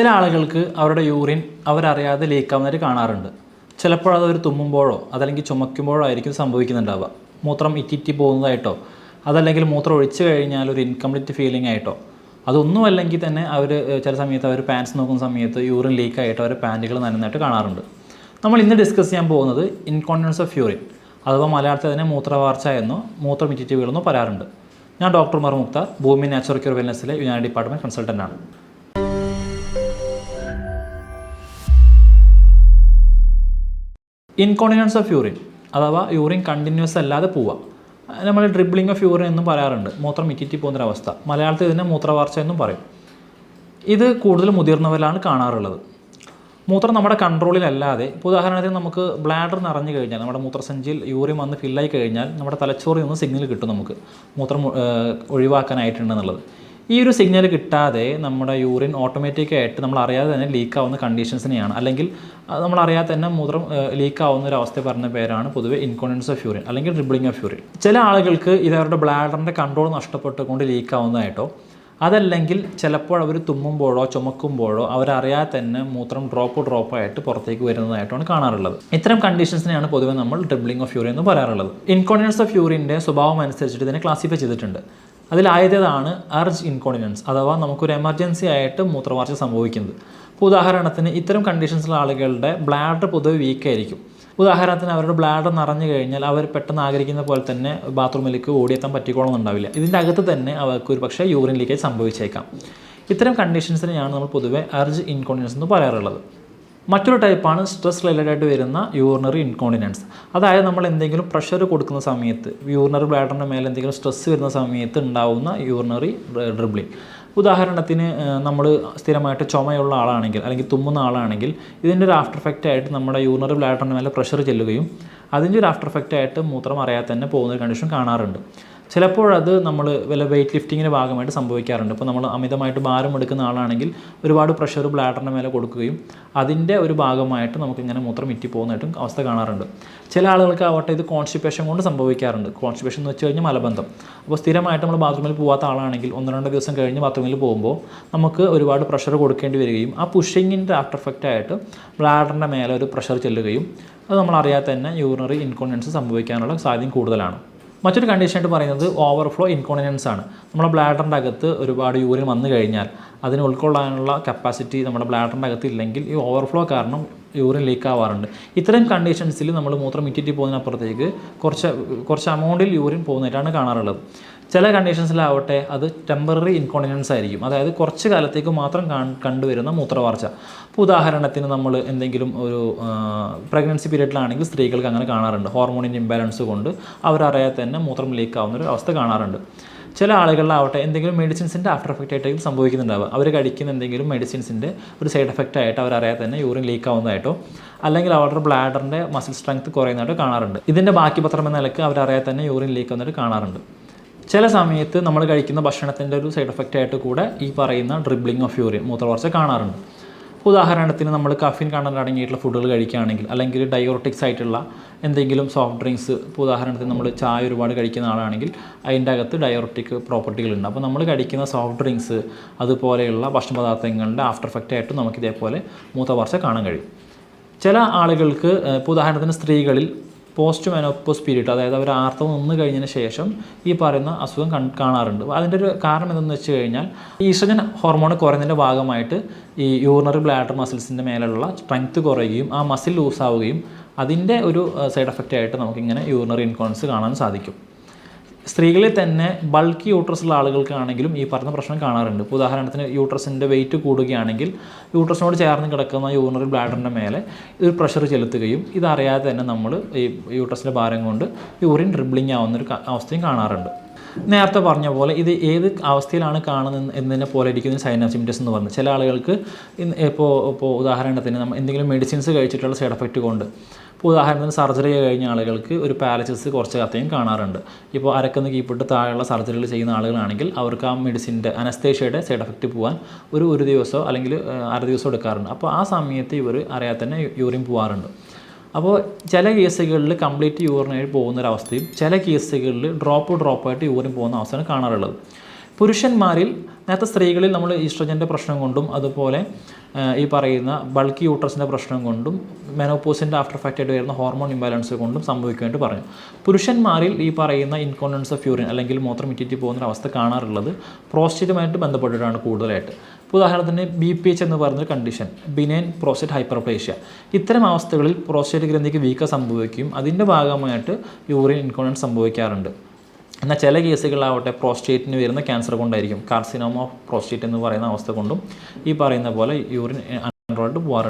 ചില ആളുകൾക്ക് അവരുടെ യൂറിൻ അവരറിയാതെ ലീക്കാവുന്നതായിട്ട് കാണാറുണ്ട്. ചിലപ്പോൾ അത് അവർ തുമ്മുമ്പോഴോ അതല്ലെങ്കിൽ ചുമക്കുമ്പോഴോ ആയിരിക്കും സംഭവിക്കുന്നുണ്ടാവുക. മൂത്രം ഇറ്റിറ്റി പോകുന്നതായിട്ടോ അതല്ലെങ്കിൽ മൂത്രം ഒഴിച്ചു കഴിഞ്ഞാൽ ഒരു ഇൻകംപ്ലീറ്റ് ഫീലിംഗ് ആയിട്ടോ അതൊന്നും അല്ലെങ്കിൽ തന്നെ അവർ ചില സമയത്ത് അവർ പാൻസ് നോക്കുന്ന സമയത്ത് യൂറിൻ ലീക്കായിട്ട് അവർ പാന്റുകൾ നനന്നായിട്ട് കാണാറുണ്ട്. നമ്മൾ ഇന്ന് ഡിസ്കസ് ചെയ്യാൻ പോകുന്നത് ഇൻകോണ്ടിനൻസ് ഓഫ് യൂറിൻ അഥവാ മലയാളത്തിൽ തന്നെ മൂത്രവാർച്ച എന്നോ മൂത്രം ഇറ്റിറ്റി വീളെന്നോ പറയാറുണ്ട്. ഞാൻ ഡോക്ടർ മർ മുക്താർ ഭൂമി നാച്ചുറൽ ക്യൂർ വെൽനസ്സിലെ യുനാനി ഡിപ്പാർട്ട്മെന്റ് കൺസൾട്ടന്റ് ആണ്. ഇൻകോണ്ടിനൻസ് ഓഫ് യൂറിൻ അഥവാ യൂറിൻ കണ്ടിന്യൂസ് അല്ലാതെ പോവുക. നമ്മൾ ഡ്രിബ്ലിംഗ് ഓഫ് യൂറിൻ എന്നും പറയാറുണ്ട്. മൂത്രം ഇറ്റിറ്റി പോകുന്നൊരവസ്ഥ മലയാളത്തിൽ ഇതിനെ മൂത്രവാർച്ച എന്നും പറയും. ഇത് കൂടുതൽ മുതിർന്നവരിലാണ് കാണാറുള്ളത്. മൂത്രം നമ്മുടെ കൺട്രോളിലല്ലാതെ ഇപ്പോൾ ഉദാഹരണത്തിന് നമുക്ക് ബ്ലാഡർ നിറഞ്ഞു കഴിഞ്ഞാൽ നമ്മുടെ മൂത്രസഞ്ചിയിൽ യൂറിൻ വന്ന് ഫില്ലായി കഴിഞ്ഞാൽ നമ്മുടെ തലച്ചോറിൽ നിന്ന് സിഗ്നൽ കിട്ടും നമുക്ക്. മൂത്രം ഒഴിവാക്കാനായിട്ടുണ്ടെന്നുള്ളത് ഈ ഒരു സിഗ്നൽ കിട്ടാതെ നമ്മുടെ യൂറിൻ ഓട്ടോമാറ്റിക്കായിട്ട് നമ്മൾ അറിയാതെ തന്നെ ലീക്ക് ആവുന്ന കണ്ടീഷൻസിനെയാണ് അല്ലെങ്കിൽ നമ്മൾ അറിയാതെ തന്നെ മൂത്രം ലീക്ക് ആവുന്ന ഒരു അവസ്ഥ പറഞ്ഞ പേരാണ് പൊതുവെ ഇൻകോണ്ടൻസ് ഓഫ് യൂറിൻ അല്ലെങ്കിൽ ഡ്രിബ്ലിംഗ് ഓഫ് യൂറിൻ ചില ആളുകൾക്ക് ഇത് അവരുടെ ബ്ലാഡറിന്റെ കൺട്രോൾ നഷ്ടപ്പെട്ടുകൊണ്ട് ലീക്ക് ആവുന്നതായിട്ടോ അതല്ലെങ്കിൽ ചിലപ്പോൾ അവർ തുമ്മുമ്പോഴോ ചുമക്കുമ്പോഴോ അവരറിയാതെ തന്നെ മൂത്രം ഡ്രോപ്പ് ഡ്രോപ്പായിട്ട് പുറത്തേക്ക് വരുന്നതായിട്ടാണ് കാണാറുള്ളത്. ഇത്തരം കണ്ടീഷൻസിനെയാണ് പൊതുവെ നമ്മൾ ഡ്രിബ്ലിംഗ് ഓഫ് യൂറിൻ എന്ന് പറയാറുള്ളത്. ഇൻകോണ്ടിനൻസ് ഓഫ് യൂറിന്റെ സ്വഭാവം അനുസരിച്ചിട്ട് ഇതിനെ ക്ലാസിഫൈ ചെയ്തിട്ടുണ്ട്. അതിലായതാണ് അർജ് ഇൻകോണ്ടിനൻസ് അഥവാ നമുക്കൊരു എമർജൻസി ആയിട്ട് മൂത്രവാർച്ച സംഭവിക്കുന്നത്. അപ്പോൾ ഉദാഹരണത്തിന് ഇത്തരം കണ്ടീഷൻസിലുള്ള ആളുകളുടെ ബ്ലാഡർ പൊതുവെ വീക്കായിരിക്കും ഉദാഹരണത്തിന് അവരുടെ ബ്ലാഡർ നിറഞ്ഞു കഴിഞ്ഞാൽ അവർ പെട്ടെന്ന് ആഗ്രഹിക്കുന്ന പോലെ തന്നെ ബാത്റൂമിലേക്ക് ഓടിയെത്താൻ പറ്റിക്കോളണമെന്നുണ്ടാവില്ല ഇതിന്റെ അകത്ത് തന്നെ അവർക്ക് ഒരു പക്ഷേ യൂറിൻ ലീക്കേജ് സംഭവിച്ചേക്കാം. ഇത്തരം കണ്ടീഷൻസിനെയാണ് നമ്മൾ പൊതുവെ അർജ് ഇൻകോണ്ടിനൻസ് എന്ന് പറയാറുള്ളത്. മറ്റൊരു ടൈപ്പാണ് സ്ട്രെസ് റിലേറ്റഡ് ആയിട്ട് വരുന്ന യൂറിനറി ഇൻകോണ്ടിനൻസ് അതായത് നമ്മൾ എന്തെങ്കിലും പ്രഷർ കൊടുക്കുന്ന സമയത്ത് യൂറിനറി ബ്ലാഡറിന്റെ മേലെ എന്തെങ്കിലും സ്ട്രെസ് വരുന്ന സമയത്ത് ഉണ്ടാവുന്ന യൂറിനറി ഡ്രിബ്ലിംഗ് ഉദാഹരണത്തിന് നമ്മൾ സ്ഥിരമായിട്ട് ചുമയുള്ള ആളാണെങ്കിൽ അല്ലെങ്കിൽ തുമ്മുന്ന ആളാണെങ്കിൽ ഇതിന്റെ ഒരു ആഫ്റ്റർ എഫക്റ്റ് ആയിട്ട് നമ്മുടെ യൂറിനറി ബ്ലാഡറിന്റെ മേലെ പ്രഷർ ചെല്ലുകയും അതിന്റെ ഒരു ആഫ്റ്റർ എഫക്റ്റ് ആയിട്ട് മൂത്രം അറിയാതെ തന്നെ പോകുന്ന ഒരു കണ്ടീഷൻ കാണാറുണ്ട്. ചിലപ്പോഴത് നമ്മൾ വല്ല വെയിറ്റ് ലിഫ്റ്റിങ്ങിന്റെ ഭാഗമായിട്ട് സംഭവിക്കാറുണ്ട്. ഇപ്പോൾ നമ്മൾ അമിതമായിട്ട് ഭാരം എടുക്കുന്ന ആളാണെങ്കിൽ ഒരുപാട് പ്രഷർ ബ്ലാഡറിന്റെ മേലെ കൊടുക്കുകയും അതിന്റെ ഒരു ഭാഗമായിട്ട് നമുക്കിങ്ങനെ മൂത്രം ഇറ്റി പോകുന്നതായിട്ടും അവസ്ഥ കാണാറുണ്ട്. ചില ആളുകൾക്ക് ആവട്ടെ ഇത് കോൺസ്റ്റിപ്പേഷൻ കൊണ്ട് സംഭവിക്കാറുണ്ട്. കോൺസ്റ്റിപ്പേഷൻ എന്ന് വെച്ച് കഴിഞ്ഞാൽ മലബന്ധം. അപ്പോൾ സ്ഥിരമായിട്ട് നമ്മൾ ബാത്റൂമിൽ പോകാത്ത ആളാണെങ്കിൽ ഒന്ന് രണ്ടോ ദിവസം കഴിഞ്ഞ് ബാത്റൂമിൽ പോകുമ്പോൾ നമുക്ക് ഒരുപാട് പ്രഷർ കൊടുക്കേണ്ടി വരികയും ആ പുഷിങ്ങിന്റെ ആഫ്റ്റർ എഫക്റ്റ് ആയിട്ട് ബ്ലാഡറിന്റെ മേലെ ഒരു പ്രഷർ ചെല്ലുകയും അത് നമ്മളറിയാതെ തന്നെ യൂറിനറി ഇൻകോണ്ടിനൻസ് സംഭവിക്കാനുള്ള സാധ്യത കൂടുതലാണ്. മറ്റൊരു കണ്ടീഷൻ കണ്ടീഷനായിട്ട് പറയുന്നത് ഓവർഫ്ലോ ഇൻകോണ്ടിനൻസ് ആണ്. നമ്മുടെ ബ്ലാഡറിന്റെ അകത്ത് ഒരുപാട് യൂറിൻ വന്നു കഴിഞ്ഞാൽ അതിന് ഉൾക്കൊള്ളാനുള്ള കപ്പാസിറ്റി നമ്മുടെ ബ്ലാഡറിന്റെ അകത്ത് ഇല്ലെങ്കിൽ ഈ ഓവർഫ്ലോ കാരണം യൂറിൻ ലീക്ക് ആവാറുണ്ട്. ഇത്തരം കണ്ടീഷൻസിൽ നമ്മൾ മൂത്രം ഇറ്റിറ്റി പോകുന്നതിനപ്പുറത്തേക്ക് കുറച്ച് കുറച്ച് അമൗണ്ടിൽ യൂറിൻ പോകുന്നതായിട്ടാണ് കാണാറുള്ളത്. ചില കണ്ടീഷൻസിലാവട്ടെ അത് ടെമ്പററി ഇൻകോണ്ടിനൻസ് ആയിരിക്കും. അതായത് കുറച്ച് കാലത്തേക്ക് മാത്രം കണ്ടുവരുന്ന മൂത്രവാർച്ച. അപ്പോൾ ഉദാഹരണത്തിന് നമ്മൾ എന്തെങ്കിലും ഒരു പ്രഗ്നൻസി പീരീഡിലാണെങ്കിൽ സ്ത്രീകൾക്ക് അങ്ങനെ കാണാറുണ്ട്. ഹോർമോണിന്റെ ഇംബാലൻസ് കൊണ്ട് അവരറിയാതെ തന്നെ മൂത്രം ലീക്ക് ആവുന്ന ഒരു അവസ്ഥ കാണാറുണ്ട്. ചില ആളുകളിലാവട്ടെ എന്തെങ്കിലും മെഡിസിൻസിന്റെ ആഫ്റ്റർ എഫക്റ്റ് ആയിട്ടായിരിക്കും സംഭവിക്കുന്നുണ്ടാവുക. അവർ കഴിക്കുന്ന എന്തെങ്കിലും മെഡിസിൻസിന്റെ ഒരു സൈഡ് എഫക്റ്റ് ആയിട്ട് അവരറിയാതെ തന്നെ യൂറിൻ ലീക്ക് ആവുന്നതായിട്ടോ അല്ലെങ്കിൽ അവരുടെ ബ്ലാഡറിന്റെ മസിൽ സ്ട്രെങ്ത് കുറയുന്നതായിട്ടോ കാണാറുണ്ട്. ഇതിന്റെ ബാക്കി പത്രം എന്ന നിലയ്ക്ക് അവരറിയാതെ തന്നെ യൂറിൻ ലീക്ക് ആവുന്നതായിട്ട് കാണാറുണ്ട്. ചില സമയത്ത് നമ്മൾ കഴിക്കുന്ന ഭക്ഷണത്തിന്റെ ഒരു സൈഡ് എഫക്റ്റ് ആയിട്ട് കൂടെ ഈ പറയുന്ന ഡ്രിബ്ലിംഗ് ഓഫ് യൂറിൻ മൂത്രവാർച്ച കാണാറുണ്ട്. ഉദാഹരണത്തിന് നമ്മൾ കഫിൻ കണ്ടന്റ് അടങ്ങിയിട്ടുള്ള ഫുഡുകൾ കഴിക്കുകയാണെങ്കിൽ അല്ലെങ്കിൽ ഡയോറട്ടിക്സ് ആയിട്ടുള്ള എന്തെങ്കിലും സോഫ്റ്റ് ഡ്രിങ്ക്സ് ഇപ്പോൾ ഉദാഹരണത്തിന് നമ്മൾ ചായ ഒരുപാട് കഴിക്കുന്ന ആളാണെങ്കിൽ അതിന്റെ അകത്ത് ഡയോറട്ടിക് പ്രോപ്പർട്ടികളുണ്ട് അപ്പോൾ നമ്മൾ കഴിക്കുന്ന സോഫ്റ്റ് ഡ്രിങ്ക്സ് അതുപോലെയുള്ള ഭക്ഷണ പദാർത്ഥങ്ങളുടെ ആഫ്റ്റർ എഫക്റ്റ് ആയിട്ട് നമുക്ക് ഇതേപോലെ മൂത്രവാർച്ച കാണാൻ കഴിയും. ചില ആളുകൾക്ക് ഇപ്പോൾ ഉദാഹരണത്തിന് സ്ത്രീകളിൽ പോസ്റ്റ് മെനോപ്പോസ് പീരീഡ് അതായത് അവർ ആർത്തവം നിന്ന് കഴിഞ്ഞതിന് ശേഷം ഈ പറയുന്ന അസുഖം കാണാറുണ്ട്. അതിന്റെ ഒരു കാരണം എന്തെന്ന് വെച്ച് കഴിഞ്ഞാൽ ഈസ്ട്രജൻ ഹോർമോൺ കുറയുന്നതിന്റെ ഭാഗമായിട്ട് ഈ യൂറിനറി ബ്ലാഡർ മസിൽസിന്റെ മേലുള്ള സ്ട്രെങ്ത് കുറയുകയും ആ മസിൽ ലൂസ് ആവുകയും അതിന്റെ ഒരു സൈഡ് എഫക്റ്റ് ആയിട്ട് നമുക്കിങ്ങനെ യൂറിനറി ഇൻകോൺസ് കാണാൻ സാധിക്കും. സ്ത്രീകളിൽ തന്നെ ബൾക്കി യൂട്രസ് ഉള്ള ആളുകൾക്കാണെങ്കിലും ഈ പറഞ്ഞ പ്രശ്നം കാണാറുണ്ട്. ഇപ്പോൾ ഉദാഹരണത്തിന് യൂട്രസിന്റെ വെയിറ്റ് കൂടുകയാണെങ്കിൽ യൂട്രസിനോട് ചേർന്ന് കിടക്കുന്ന യൂറിനറി ബ്ലാഡറിന്റെ മേലെ ഒരു പ്രഷർ ചെലുത്തുകയും ഇതറിയാതെ തന്നെ നമ്മൾ ഈ യൂട്രസിന്റെ ഭാരം കൊണ്ട് യൂറിൻ ഡ്രിബ്ലിംഗ് ആവുന്ന ഒരു അവസ്ഥയും കാണാറുണ്ട്. നേരത്തെ പറഞ്ഞ പോലെ ഇത് ഏത് അവസ്ഥയിലാണ് കാണുന്നത് എന്നതിനെ പോലെ ഇരിക്കുന്ന സൈൻ ഓഫ് സിംറ്റംസ് എന്ന് പറഞ്ഞു. ചില ആളുകൾക്ക് ഇപ്പോൾ ഇപ്പോൾ ഉദാഹരണത്തിന് നമ്മൾ എന്തെങ്കിലും മെഡിസിൻസ് കഴിച്ചിട്ടുള്ള സൈഡ് എഫക്റ്റ് കൊണ്ട് ഇപ്പോൾ ഉദാഹരണത്തിന് സർജറി കഴിഞ്ഞ ആളുകൾക്ക് ഒരു പാരലിസിസ് കുറച്ച് കത്തയും കാണാറുണ്ട്. ഇപ്പോൾ അരക്കുന്ന കീപ്പിട്ട് താഴെയുള്ള സർജറികൾ ചെയ്യുന്ന ആളുകളാണെങ്കിൽ അവർക്ക് ആ മെഡിസിന്റെ അനസ്തേഷ്യയുടെ സൈഡ് എഫക്റ്റ് പോകാൻ ഒരു ഒരു ദിവസമോ അല്ലെങ്കിൽ അര ദിവസം എടുക്കാറുണ്ട്. അപ്പോൾ ആ സമയത്ത് ഇവർ അറിയാതെ തന്നെ യൂറിൻ പോകാറുണ്ട് അപ്പോൾ ചില കേസുകളിൽ കംപ്ലീറ്റ് യൂറിനായി പോകുന്നൊരവസ്ഥയും ചില കേസുകളിൽ ഡ്രോപ്പ് ഡ്രോപ്പായിട്ട് യൂറിൻ പോകുന്ന അവസ്ഥയാണ് കാണാറുള്ളത്. പുരുഷന്മാരിൽ നേരത്തെ സ്ത്രീകളിൽ നമ്മൾ ഈസ്ട്രജന്റെ പ്രശ്നം കൊണ്ടും അതുപോലെ ഈ പറയുന്ന ബൾക്കി യൂട്രസിന്റെ പ്രശ്നം കൊണ്ടും മെനോപോസിന്റെ ആഫ്റ്റർ ഫാക്റ്റായിട്ട് വരുന്ന ഹോർമോൺ ഇംബാലൻസ് കൊണ്ടും സംഭവിക്കുമെന്ന് പറഞ്ഞു. പുരുഷന്മാരിൽ ഈ പറയുന്ന ഇൻകോണ്ടൻസ് ഓഫ് യൂറിൻ അല്ലെങ്കിൽ മൂത്രം ഇറ്റിറ്റി പോകുന്ന അവസ്ഥ കാണാറുള്ളത് പ്രോസ്റ്റേറ്റുമായിട്ട് ബന്ധപ്പെട്ടിട്ടാണ് കൂടുതലായിട്ട്. ഉദാഹരണത്തിന് ബി പി എച്ച് എന്ന് പറയുന്ന കണ്ടീഷൻ ബിനൈൻ പ്രോസ്റ്റേറ്റ് ഹൈപ്പർപ്ലേഷ്യ. ഇത്തരം അവസ്ഥകളിൽ പ്രോസ്റ്റേറ്റ് ഗ്രന്ഥിക്ക് വീക്കം സംഭവിക്കുകയും അതിന്റെ ഭാഗമായിട്ട് യൂറിൻ ഇൻകോണ്ടൻസ് സംഭവിക്കാറുണ്ട്. എന്നാൽ ചില കേസുകളാവട്ടെ പ്രോസ്റ്റേറ്റിന് വരുന്ന ക്യാൻസർ കൊണ്ടായിരിക്കും. കാർസിനോമ ഓഫ് പ്രോസ്റ്റേറ്റ് എന്ന് പറയുന്ന അവസ്ഥ കൊണ്ടും ഈ പറയുന്ന പോലെ യൂറിൻ അൺകൺട്രോൾഡ് പോകാറുണ്ട്